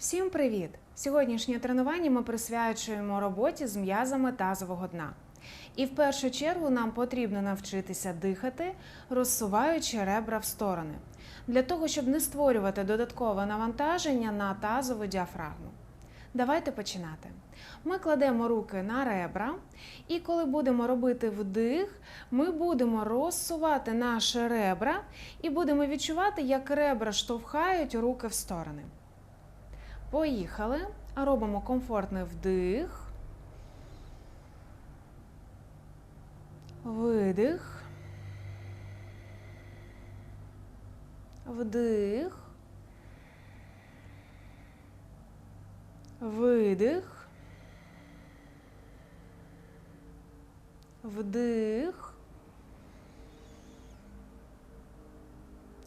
Всім привіт! Сьогоднішнє тренування ми присвячуємо роботі з м'язами тазового дна. І в першу чергу нам потрібно навчитися дихати, розсуваючи ребра в сторони, для того, щоб не створювати додаткове навантаження на тазову діафрагму. Давайте починати. Ми кладемо руки на ребра, і коли будемо робити вдих, ми будемо розсувати наші ребра і будемо відчувати, як ребра штовхають руки в сторони. Поїхали. Робимо комфортний вдих. Видих. Вдих. Видих. Вдих.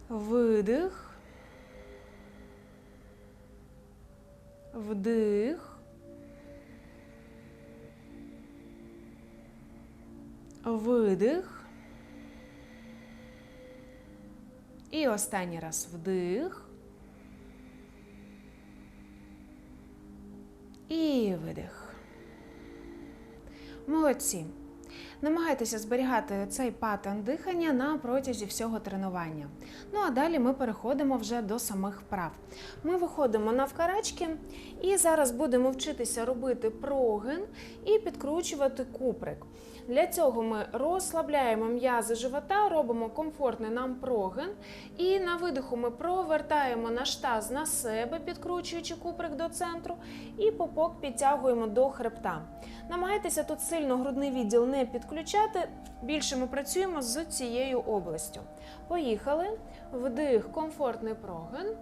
Видих. Вдих. Видих. І останній раз вдих. І видих. Молодці. Намагайтеся зберігати цей паттерн дихання на протязі всього тренування. Ну а далі ми переходимо вже до самих вправ. Ми виходимо навкарачки і зараз будемо вчитися робити прогин і підкручувати куприк. Для цього ми розслабляємо м'язи живота, робимо комфортний нам прогин. І на видиху ми провертаємо наш таз на себе, підкручуючи куприк до центру, і попок підтягуємо до хребта. Намагайтеся тут сильно грудний відділ не підключати. Більше ми працюємо з цією областю. Поїхали. Вдих, комфортний прогин.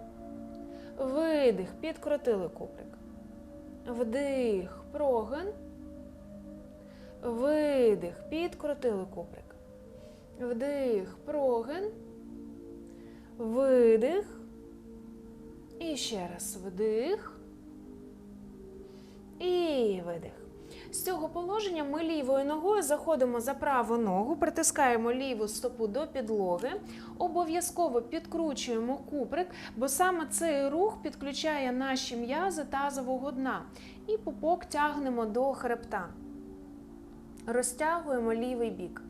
Видих, підкрутили куприк. Вдих, прогин. Видих, підкрутили куприк. Вдих, прогин. Видих. І ще раз вдих. І видих. З цього положення ми лівою ногою заходимо за праву ногу, притискаємо ліву стопу до підлоги, обов'язково підкручуємо куприк, бо саме цей рух підключає наші м'язи тазового дна. І пупок тягнемо до хребта. Розтягуємо лівий бік.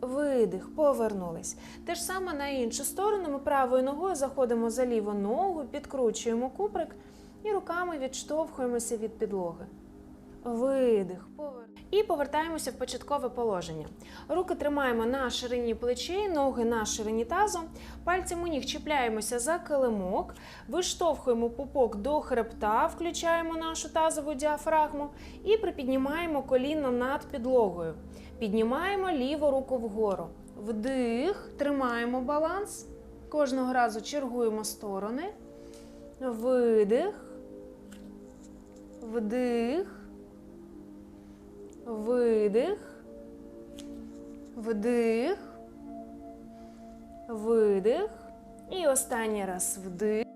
Видих, повернулись. Те ж саме на іншу сторону ми правою ногою заходимо за ліву ногу, підкручуємо куприк і руками відштовхуємося від підлоги. Видих. І повертаємося в початкове положення. Руки тримаємо на ширині плечей, ноги на ширині тазу. Пальцями ніг чіпляємося за килимок, виштовхуємо пупок до хребта, включаємо нашу тазову діафрагму і припіднімаємо коліно над підлогою. Піднімаємо ліву руку вгору. Вдих, тримаємо баланс. Кожного разу чергуємо сторони. Видих. Вдих. Видих. Вдих. Видих. І останній раз вдих.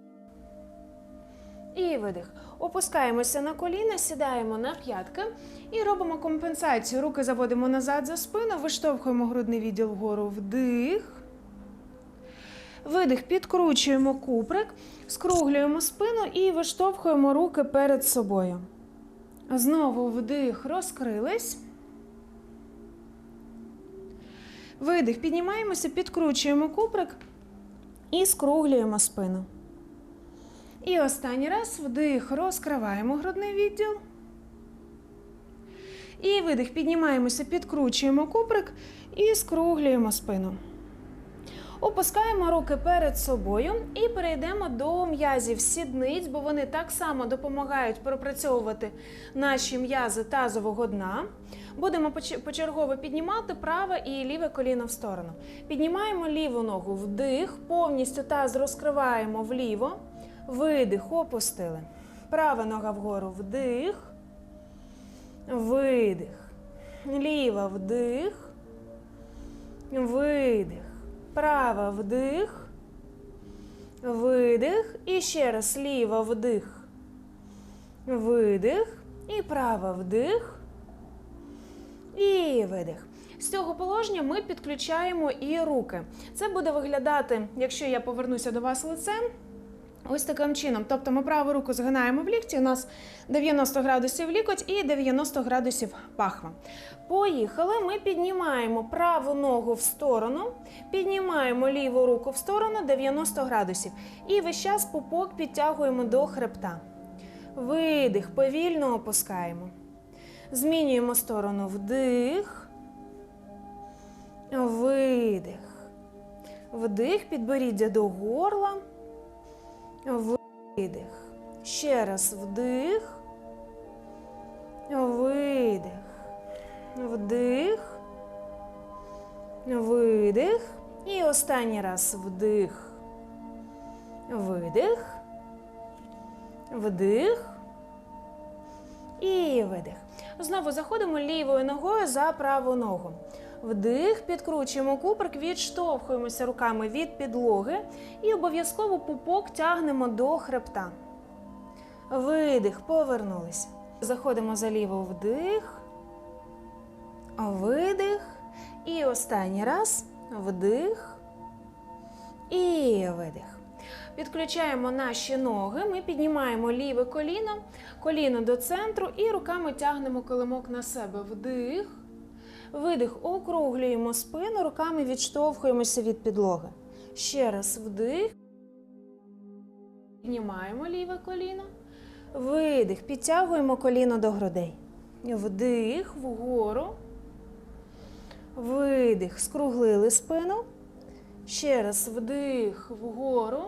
І видих. Опускаємося на коліна, сідаємо на п'ятки і робимо компенсацію. Руки заводимо назад за спину, виштовхуємо грудний відділ вгору. Вдих. Видих, підкручуємо куприк, скруглюємо спину і виштовхуємо руки перед собою. Знову вдих, розкрились. Видих, піднімаємося, підкручуємо куприк і скруглюємо спину. І останній раз вдих, розкриваємо грудний відділ. І видих, піднімаємося, підкручуємо куприк і скруглюємо спину. Опускаємо руки перед собою і перейдемо до м'язів сідниць, бо вони так само допомагають пропрацьовувати наші м'язи тазового дна. Будемо почергово піднімати праве і ліве коліно в сторону. Піднімаємо ліву ногу вдих, повністю таз розкриваємо вліво. Видих, опустили. Права нога вгору вдих. Видих. Ліва вдих. Видих. Права вдих. Видих. І ще раз ліва вдих. Видих. І права вдих. І видих. З цього положення ми підключаємо і руки. Це буде виглядати, якщо я повернуся до вас лицем. Ось таким чином. Тобто ми праву руку згинаємо в лікті, у нас 90 градусів лікоть і 90 градусів пахва. Поїхали. Ми піднімаємо праву ногу в сторону, піднімаємо ліву руку в сторону 90 градусів. І весь час пупок підтягуємо до хребта. Видих, повільно опускаємо. Змінюємо сторону вдих, видих. Вдих, підборіддя до горла. Видих. Ще раз вдих. Видих. Вдих. Видих. І останній раз вдих. Видих. Вдих. І видих. Знову заходимо лівою ногою за праву ногу. Вдих, підкручуємо куприк, відштовхуємося руками від підлоги і обов'язково пупок тягнемо до хребта. Видих, повернулися. Заходимо за ліву вдих, видих. І останній раз вдих і видих. Підключаємо наші ноги, ми піднімаємо ліве коліно, коліно до центру і руками тягнемо килимок на себе. Вдих. Видих, округлюємо спину, руками відштовхуємося від підлоги. Ще раз вдих. Піднімаємо ліве коліно. Видих, підтягуємо коліно до грудей. Вдих вгору. Видих, скруглили спину. Ще раз вдих вгору.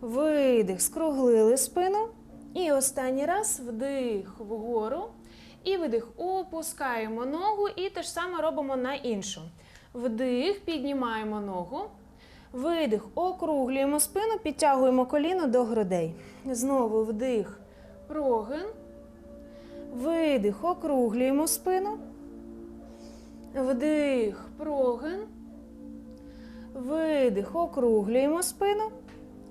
Видих, скруглили спину. І останній раз вдих вгору. І видих, опускаємо ногу і те ж саме робимо на іншу. Вдих, піднімаємо ногу. Видих, округлюємо спину, підтягуємо коліно до грудей. Знову вдих, прогин. Видих, округлюємо спину. Вдих, прогин. Видих, округлюємо спину.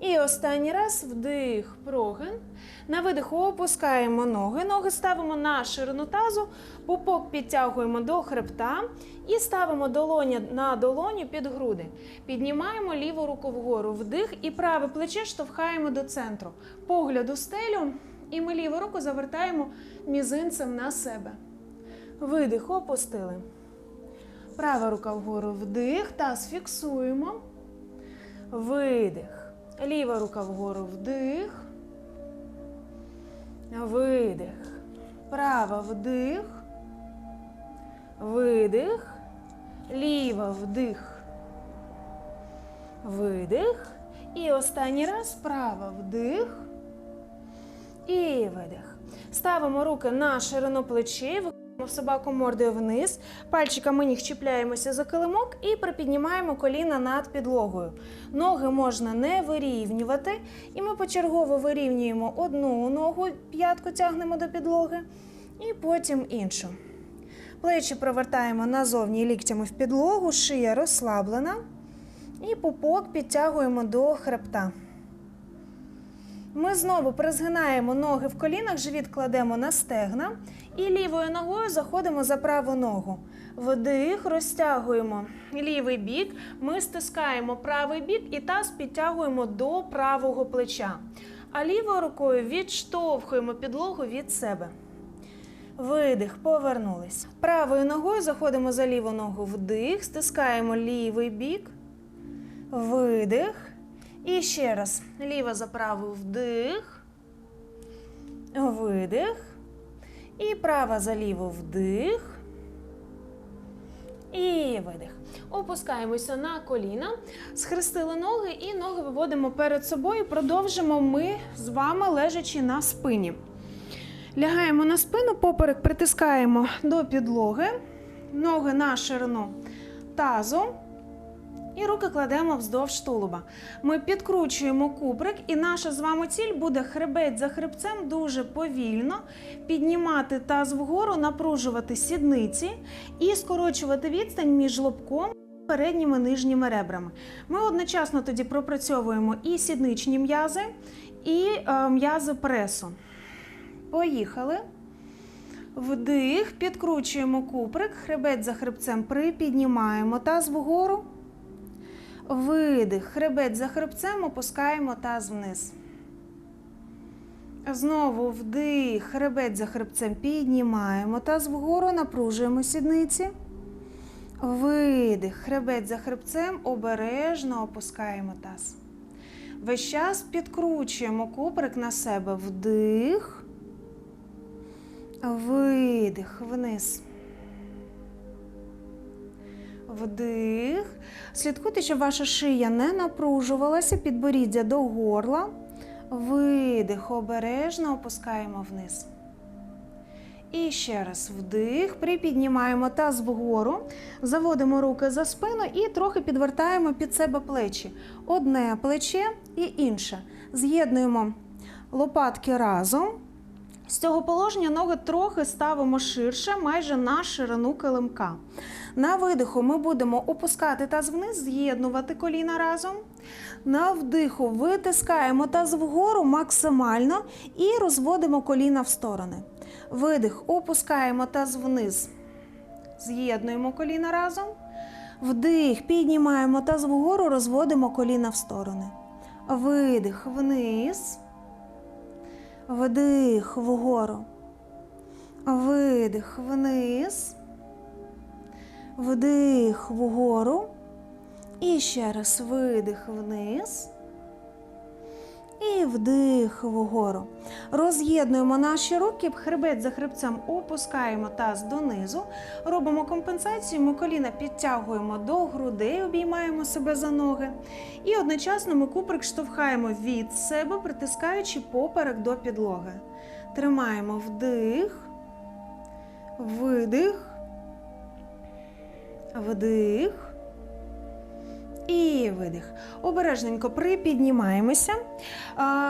І останній раз вдих, прогин. На видиху опускаємо ноги. Ноги ставимо на ширину тазу, пупок підтягуємо до хребта і ставимо долоня на долоню під груди. Піднімаємо ліву руку вгору. Вдих і праве плече штовхаємо до центру. Погляд у стелю. І ми ліву руку завертаємо мізинцем на себе. Видих, опустили. Права рука вгору вдих, таз фіксуємо. Видих. Ліва рука вгору вдих. Видих. Права вдих. Видих. Ліва вдих. Видих. І останній раз права вдих. І видих. Ставимо руки на ширину плечей. Собаку мордою вниз, пальчиками ніг чіпляємося за килимок і припіднімаємо коліна над підлогою. Ноги можна не вирівнювати, і ми почергово вирівнюємо одну ногу, п'ятку тягнемо до підлоги, і потім іншу. Плечі провертаємо назовні ліктями в підлогу, шия розслаблена. І пупок підтягуємо до хребта. Ми знову призгинаємо ноги в колінах, живіт кладемо на стегна і лівою ногою заходимо за праву ногу. Вдих, розтягуємо лівий бік, ми стискаємо правий бік і таз підтягуємо до правого плеча. А лівою рукою відштовхуємо підлогу від себе. Видих, повернулись. Правою ногою заходимо за ліву ногу вдих, стискаємо лівий бік, видих. І ще раз. Ліва за праву вдих, видих. І права за ліву вдих. І видих. Опускаємося на коліна, схрестили ноги і ноги виводимо перед собою. Продовжимо ми з вами лежачи на спині. Лягаємо на спину, поперек притискаємо до підлоги, ноги на ширину тазу. І руки кладемо вздовж тулуба. Ми підкручуємо куприк, і наша з вами ціль буде хребець за хребцем дуже повільно піднімати таз вгору, напружувати сідниці і скорочувати відстань між лобком і передніми нижніми ребрами. Ми одночасно тоді пропрацьовуємо і сідничні м'язи, і е, м'язи пресу. Поїхали. Вдих, підкручуємо куприк, хребець за хребцем припіднімаємо таз вгору. Видих. Хребет за хребцем опускаємо таз вниз. Знову вдих. Хребет за хребцем піднімаємо таз вгору, напружуємо сідниці. Видих. Хребет за хребцем обережно опускаємо таз. Весь час підкручуємо куприк на себе. Вдих. Видих вниз. Вдих. Слідкуйте, щоб ваша шия не напружувалася, підборіддя до горла. Видих. Обережно опускаємо вниз. І ще раз вдих. Припіднімаємо таз вгору, заводимо руки за спину і трохи підвертаємо під себе плечі. Одне плече і інше. З'єднуємо лопатки разом. З цього положення ноги трохи ставимо ширше, майже на ширину килимка. На видиху ми будемо опускати таз вниз, з'єднувати коліна разом. На вдиху витискаємо таз вгору максимально і розводимо коліна в сторони. Видих, опускаємо таз вниз, з'єднуємо коліна разом. Вдих, піднімаємо таз вгору, розводимо коліна в сторони. Видих вниз. Вдих вгору. Видих вниз. Вдих вгору. І ще раз видих вниз. І вдих вгору. Роз'єднуємо наші руки, хребет за хребцем опускаємо таз донизу. Робимо компенсацію. Ми коліна підтягуємо до грудей, обіймаємо себе за ноги. І одночасно ми куприк штовхаємо від себе, притискаючи поперек до підлоги. Тримаємо вдих, видих, вдих. І видих. Обережненько припіднімаємося.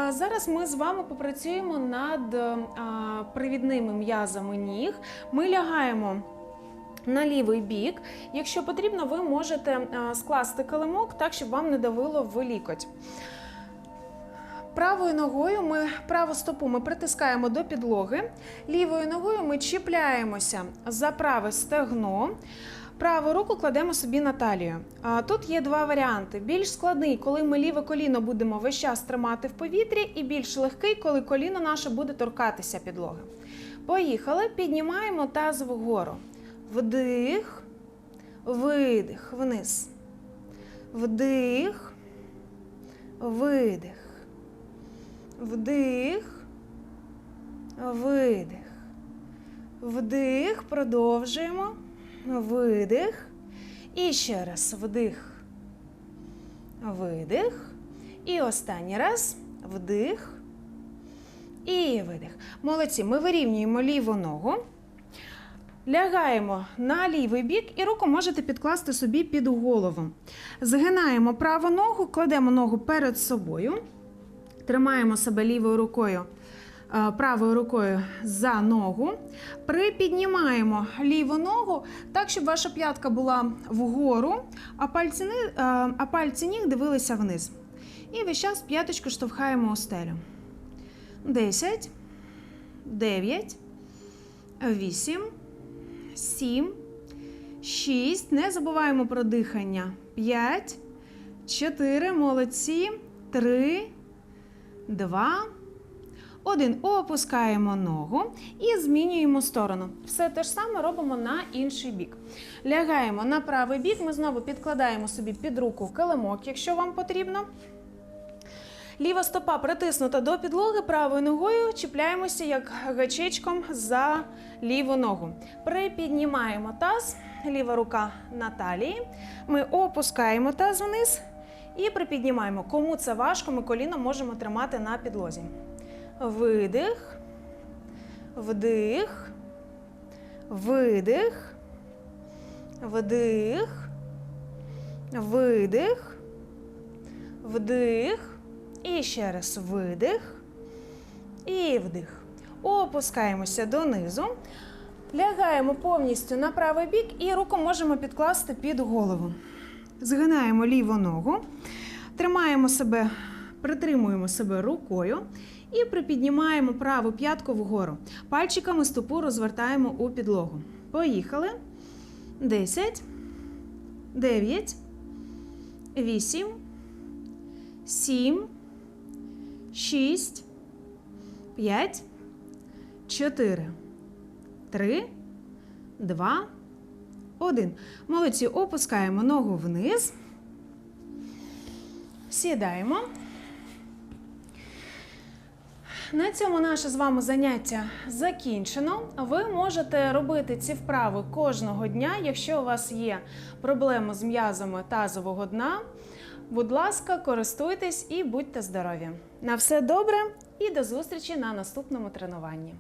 Зараз ми з вами попрацюємо над а, привідними м'язами ніг. Ми лягаємо. На лівий бік, якщо потрібно, ви можете скласти килимок так, щоб вам не давило в лікоть. Правою ногою ми праву стопу ми притискаємо до підлоги, лівою ногою ми чіпляємося за праве стегно. Праву руку кладемо собі на талію. Тут є два варіанти: більш складний, коли ми ліве коліно будемо весь час тримати в повітрі, і більш легкий, коли коліно наше буде торкатися підлоги. Поїхали, піднімаємо таз вгору. Вдих, видих, вниз. Вдих, видих. Вдих, видих. Вдих, продовжуємо. Видих. І ще раз вдих. Видих. І останній раз вдих. І видих. Молодці. Ми вирівнюємо ліву ногу. Лягаємо на лівий бік і руку можете підкласти собі під голову. Згинаємо праву ногу, кладемо ногу перед собою. Тримаємо себе лівою рукою, правою рукою за ногу. Припіднімаємо ліву ногу так, щоб ваша п'ятка була вгору, а пальці, е, а пальці ніг дивилися вниз. І весь час п'яточку штовхаємо у стелю. 10, 9, 8, 7, 6. Не забуваємо про дихання. 5, 4, молодці, 3, Два. Один. Опускаємо ногу і змінюємо сторону. Все те ж саме робимо на інший бік. Лягаємо на правий бік. Ми знову підкладаємо собі під руку килимок, якщо вам потрібно. Ліва стопа притиснута до підлоги, правою ногою чіпляємося як гачечком за ліву ногу. Припіднімаємо таз, ліва рука на талії. Ми опускаємо таз вниз і припіднімаємо. Кому це важко, ми коліно можемо тримати на підлозі. Видих, вдих, видих, вдих, видих, вдих. І ще раз видих і вдих. Опускаємося донизу. Лягаємо повністю на правий бік і руку можемо підкласти під голову. Згинаємо ліву ногу, тримаємо себе, притримуємо себе рукою і припіднімаємо праву п'ятку вгору. Пальчиками стопу розвертаємо у підлогу. Поїхали. 10, 9, вісім, сім, шість, п'ять, чотири, три, два, один. Молодці, опускаємо ногу вниз. Сідаємо. На цьому наше з вами заняття закінчено. Ви можете робити ці вправи кожного дня, якщо у вас є проблеми з м'язами тазового дна. Будь ласка, користуйтесь і будьте здорові. На все добре і до зустрічі на наступному тренуванні.